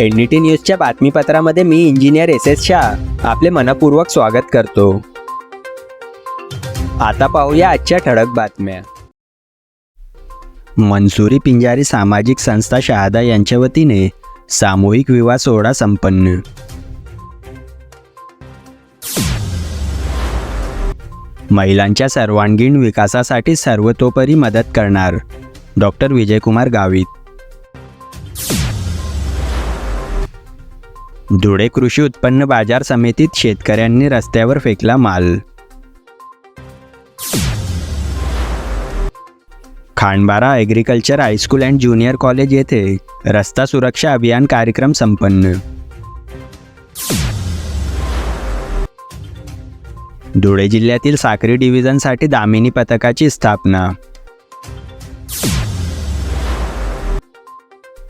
NDT न्यूजच्या बातमीपत्रामध्ये मी इंजिनियर एस एस शाह. आपले मनपूर्वक स्वागत करतो. आता पाहूया आजच्या ठळक बातम्या. मनसुरी पिंजारी सामाजिक संस्था शहादा यांच्या वतीने सामूहिक विवाह सोहळा संपन्न. महिलांच्या सर्वांगीण विकासासाठी सर्वतोपरी मदत करणार. डॉक्टर विजयकुमार गावित. धुळे कृषी उत्पन्न बाजार समितीत शेतकऱ्यांनी रस्त्यावर फेकला माल. Khandbara agriculture high school and junior college येथे रस्ता सुरक्षा अभियान कार्यक्रम संपन्न. धुळे जिल्ह्यातील साक्री डिव्हिजनसाठी दामिनी पथकाची स्थापना.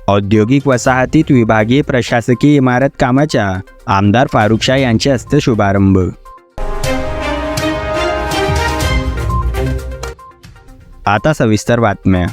औद्योगिक वसाहतीत विभागीय प्रशासकीय इमारत कामाच्या आमदार फारुख शाह यांच्या हस्ते शुभारंभ. आता सविस्तर बातम्या.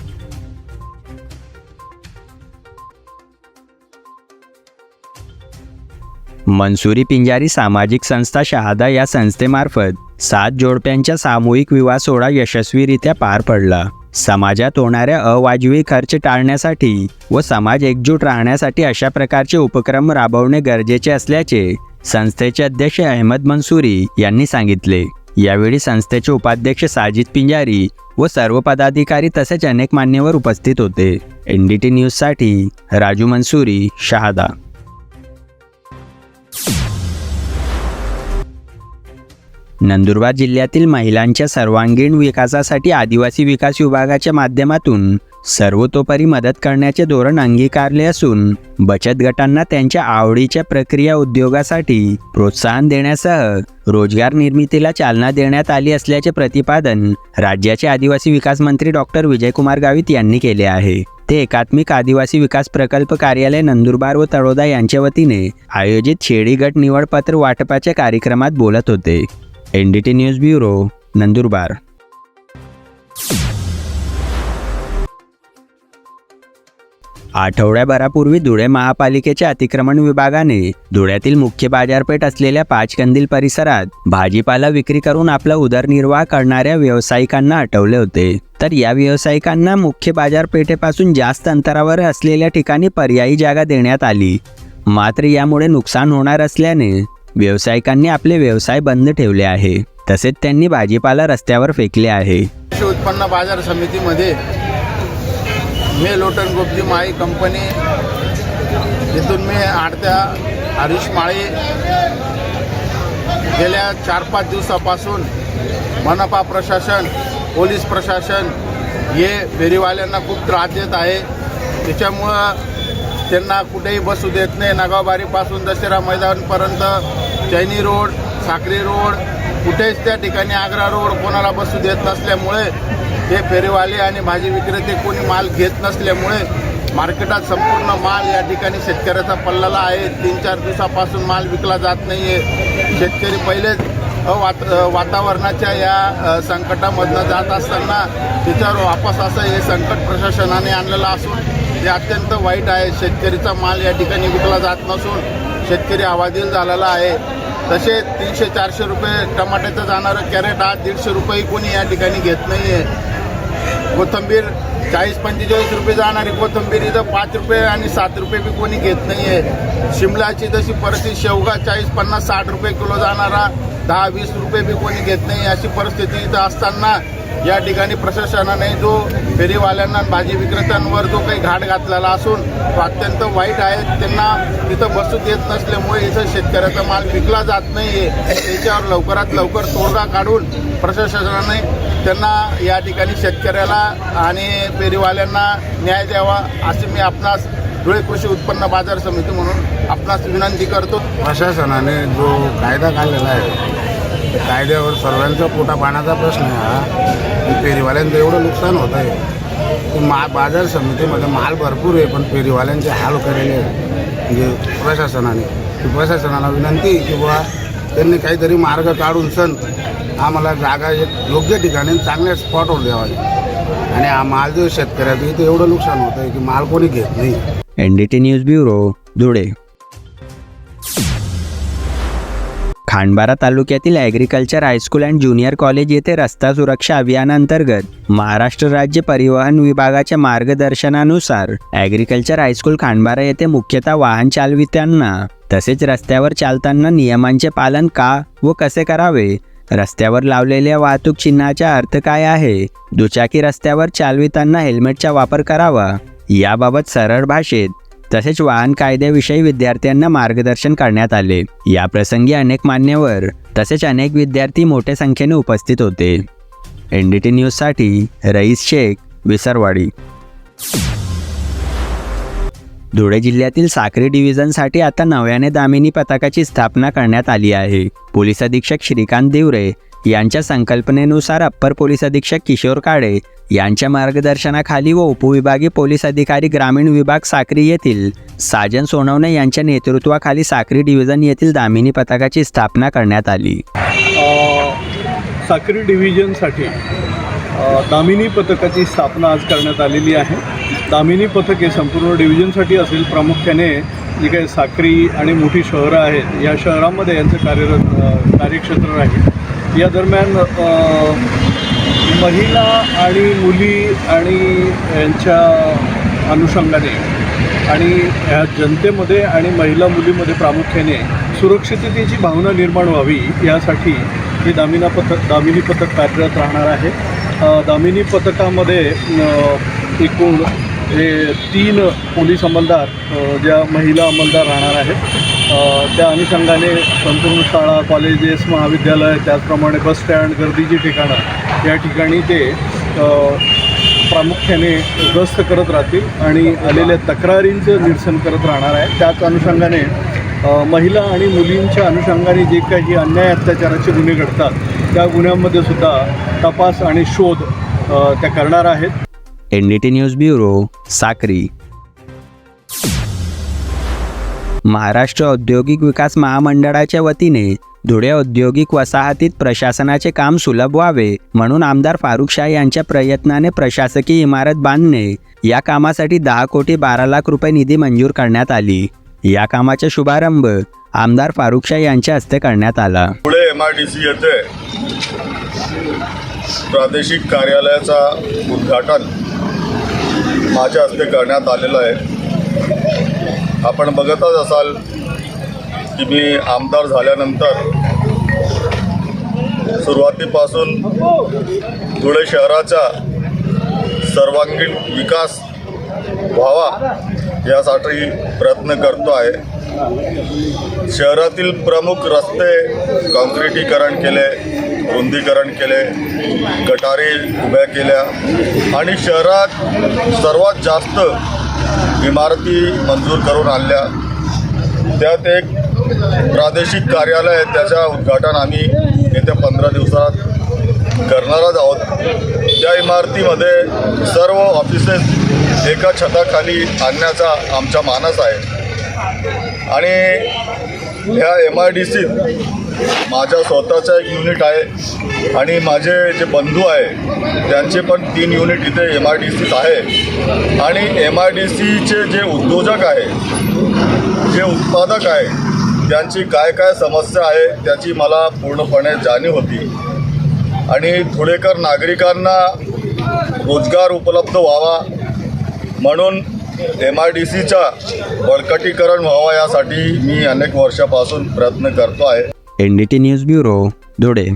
मनसुरी पिंजारी सामाजिक संस्था शहादा या संस्थेमार्फत सात जोडप्यांच्या सामूहिक विवाह सोहळा यशस्वीरित्या पार पडला. समाजात होणाऱ्या अवाजवी खर्च टाळण्यासाठी व समाज एकजूट राहण्यासाठी अशा प्रकारचे उपक्रम राबवणे गरजेचे असल्याचे संस्थेचे अध्यक्ष अहमद मनसुरी यांनी सांगितले. यावेळी संस्थेचे उपाध्यक्ष साजिद पिंजारी व सर्व पदाधिकारी तसेच अनेक मान्यवर उपस्थित होते. एन डी टी न्यूजसाठी राजू मनसुरी शहादा. नंदुरबार जिल्ह्यातील महिलांच्या सर्वांगीण विकासासाठी आदिवासी विकास विभागाच्या माध्यमातून सर्वतोपरी मदत करण्याचे धोरण अंगीकारले असून बचत गटांना त्यांच्या आवडीच्या प्रक्रिया उद्योगासाठी प्रोत्साहन देण्यासह रोजगार निर्मितीला चालना देण्यात आली असल्याचे प्रतिपादन राज्याचे आदिवासी विकास मंत्री डॉक्टर विजयकुमार गावित यांनी केले आहे. ते एकात्मिक आदिवासी विकास प्रकल्प कार्यालय नंदुरबार व तळोदा यांच्या वतीने आयोजित शेळी गट निवडपत्र वाटपाच्या कार्यक्रमात बोलत होते. N D T news bureau Nandurbar. आठवड्याभरापूर्वी Dhule महापालिकेच्या अतिक्रमण विभागाने धुळ्यातील मुख्य बाजारपेठ असलेल्या पाचकंदील परिसरात भाजीपाला विक्री करून आपला उदरनिर्वाह करणाऱ्या व्यावसायिकांना अटवले होते. तर या व्यावसायिकांना मुख्य बाजारपेठेपासून जास्त अंतरावर असलेल्या ठिकाणी पर्यायी जागा देण्यात आली. मात्र यामुळे नुकसान होणार असल्याने व्यावसायिकांनी आपले व्यवसाय बंद ठेवले आहे. तसेच त्यांनी भाजीपाला रस्त्यावर फेकले आहे. उत्पन्न बाजार समितीमध्ये मी लोटन गोपजी माळी कंपनी इथून मी आडत्या हरीश माळी गेल्या चार पाच दिवसापासून मनपा प्रशासन पोलीस प्रशासन हे फेरीवाल्यांना खूप त्रास देत आहे. त्याच्यामुळं त्यांना कुठेही बसू देत नाही. नागावबारीपासून दशेरा मैदानपर्यंत चैनी रोड साक्री रोड कुठेच त्या ठिकाणी आग्रा रोड कोणाला बसू देत नसल्यामुळे हे फेरीवाले आणि भाजी विक्रेते कोणी माल घेत नसल्यामुळे मार्केटात संपूर्ण माल या ठिकाणी शेतकऱ्याचा पडलेला आहे. तीन चार दिवसापासून माल विकला जात नाही आहे शेतकरी पहिलेच वात वातावरणाच्या या संकटामधनं जात असताना तिच्यावर वापस असं हे संकट प्रशासनाने आणलेलं असून हे अत्यंत वाईट आहे. शेतकरीचा माल या ठिकाणी विकला जात नसून शेतकरी आवाजील झालेला आहे. तसे तीनशे चारशे रुपये टमाट्याचं जाणारं कॅरेट आज दीडशे रुपये कोणी या ठिकाणी घेत नाही आहे कोथंबीर चाळीस पंचेचाळीस रुपये जाणारी कोथंबीर इथं पाच रुपये आणि सात रुपये बी कोणी घेत नाही आहे शिमलाची जशी परिस्थिती शेवगा चाळीस पन्नास साठ रुपये किलो जाणारा दहा वीस रुपये बी कोणी घेत नाही अशी परिस्थिती इथं असताना या ठिकाणी प्रशासनाने जो फेरीवाल्यांना भाजी विक्रेत्यांवर जो काही घाट घातलेला असून तो अत्यंत वाईट आहे. त्यांना तिथं बसू देत नसल्यामुळे इथं शेतकऱ्याचा माल विकला जात नाही आहे त्याच्यावर लवकरात लवकर तोडगा काढून प्रशासनाने त्यांना या ठिकाणी शेतकऱ्याला आणि फेरीवाल्यांना न्याय द्यावा असे मी आपणास धुळे कृषी उत्पन्न बाजार समिती म्हणून आपणास विनंती करतो. प्रशासनाने जो कायदा काढलेला आहे त्या कायद्यावर सर्वांचा पोटा पाण्याचा प्रश्न आहे हा. की फेरीवाल्यांचं एवढं नुकसान होत आहे. की मा बाजार समितीमध्ये माल भरपूर आहे पण फेरीवाल्यांचे हाल केलेले म्हणजे प्रशासनाने. प्रशासनाला विनंती आहे की बुवा त्यांनी काहीतरी मार्ग काढून सण आम्हाला जागा एक योग्य ठिकाणी चांगल्या स्पॉटवर द्यावा. आणि हा माल जो शेतकऱ्याचं इथं एवढं नुकसान होतं आहे की माल कोणी घेत नाही. N D T news bureau Dhule. Khandbara तालुक्यातील agriculture high school and junior college येथे रस्ता सुरक्षा अभियानांतर्गत महाराष्ट्र राज्य परिवहन विभागाच्या मार्गदर्शनानुसार ॲग्रिकल्चर हायस्कूल खांडबारा येथे मुख्यतः वाहन चालवित्यांना तसेच रस्त्यावर चालताना नियमांचे पालन का व कसे करावे रस्त्यावर लावलेल्या वाहतूक चिन्हाचा अर्थ काय आहे दुचाकी रस्त्यावर चालविताना हेल्मेटचा वापर करावा याबाबत सरळ भाषेत तसेच वाहन कायद्याविषयी विद्यार्थ्यांना मार्गदर्शन करण्यात आले. या प्रसंगी अनेक मान्यवर तसेच अनेक विद्यार्थी मोठ्या संख्येने उपस्थित होते. एन डी टी न्यूजसाठी रईस शेख विसरवाडी. धुळे जिल्ह्यातील साक्री डिव्हिजनसाठी आता नव्याने दामिनी पथकाची स्थापना करण्यात आली आहे. पोलीस अधीक्षक श्रीकांत देवरे यांच्या संकल्पनेनुसार अप्पर पोलीस अधीक्षक किशोर काळे यांच्या मार्गदर्शनाखाली व उपविभागीय पोलीस अधिकारी ग्रामीण विभाग साक्री येथील साजन सोनवणे यांच्या नेतृत्वाखाली साक्री डिव्हिजन येथील दामिनी पथकाची स्थापना करण्यात आली. साक्री डिव्हिजनसाठी दामिनी पथकाची स्थापना आज करण्यात आलेली आहे. दामिनी पथक हे संपूर्ण डिव्हिजनसाठी असेल. प्रामुख्याने जी काही साक्री आणि मोठी शहरं आहेत या शहरामध्ये यांचं कार्यरत कार्यक्षेत्र राहील. या दरम्यान महिला आणि मुली आणि यांच्या अनुषंगाने आणि ह्या जनतेमध्ये आणि महिला मुलीमध्ये प्रामुख्याने सुरक्षिततेची भावना निर्माण व्हावी यासाठी हे दामिना पथक दामिनी पथक कार्यरत राहणार आहे. दामिनी पथकामध्ये एकूण हे तीन पोलीस अंमलदार ज्या महिला अंमलदार राहणार आहेत त्या अनुषंगाने संपूर्ण शाळा कॉलेजेस महाविद्यालय त्याचप्रमाणे बसस्टँड गर्दीची ठिकाणं या ठिकाणी ते प्रामुख्याने गस्त करत राहतील आणि आलेल्या तक्रारींचं निरसन करत राहणार आहे त्याच अनुषंगाने महिला आणि मुलींच्या अनुषंगाने जे काही अन्याय अत्याचाराचे गुन्हे घडतात त्या गुन्ह्यांमध्ये सुद्धा तपास आणि शोध त्या करणार आहेत. N D T news bureau Sakri. Maharashtra औद्योगिक विकास महामंडळाच्या वतीने धुळे औद्योगिक वसाहतीत प्रशासनाचे काम सुलभ व्हावे म्हणून आमदार फारुख शाह यांच्या प्रयत्नाने प्रशासकीय इमारत बांधणे या कामासाठी दहा कोटी बारा लाख रुपये निधी मंजूर करण्यात आली. या कामाचा शुभारंभ आमदार फारुख शाह यांच्या हस्ते करण्यात आला. पुढे एम आय डी सी येथे प्रादेशिक कार्यालयाचा उद्घाटन माझ्या हस्ते करण्यात आलेलं आहे. आपण बघतच असाल की मी आमदार झाल्यानंतर सुरुवातीपासून धुळे शहराचा सर्वांगीण विकास व्हावा यासाठी प्रयत्न करतो आहे. शहरातील प्रमुख रस्ते काँक्रिटीकरण केले रुंदीकरण केले गटारी उभ्या केल्या आणि शहरात सर्वात जास्त इमारती मंजूर करून आणल्या. त्यात एक प्रादेशिक कार्यालय आहे त्याच्या उद्घाटन आम्ही येत्या पंधरा दिवसात करणारच आहोत. त्या इमारतीमध्ये सर्व ऑफिसेस एका छताखाली आणण्याचा आमचा मानस आहे. आणि ह्या एम आय डी सीत माझ्या स्वतःचा एक युनिट आहे. आणि माझे जे बंधू आहे त्यांचे पण तीन युनिट इथे एम आय डी सीत आहे. आणि एम आय डी सीचे जे उद्योजक आहे जे उत्पादक आहे त्यांची काय काय समस्या आहे त्याची मला पूर्णपणे जाणीव होती. आणि थोडेकर नागरिकांना रोजगार उपलब्ध व्हावा म्हणून एम आय डी सीच्या बळकटीकरण व्हावा यासाठी मी अनेक वर्षापासून प्रयत्न करतो आहे. N D T news bureau Dhule.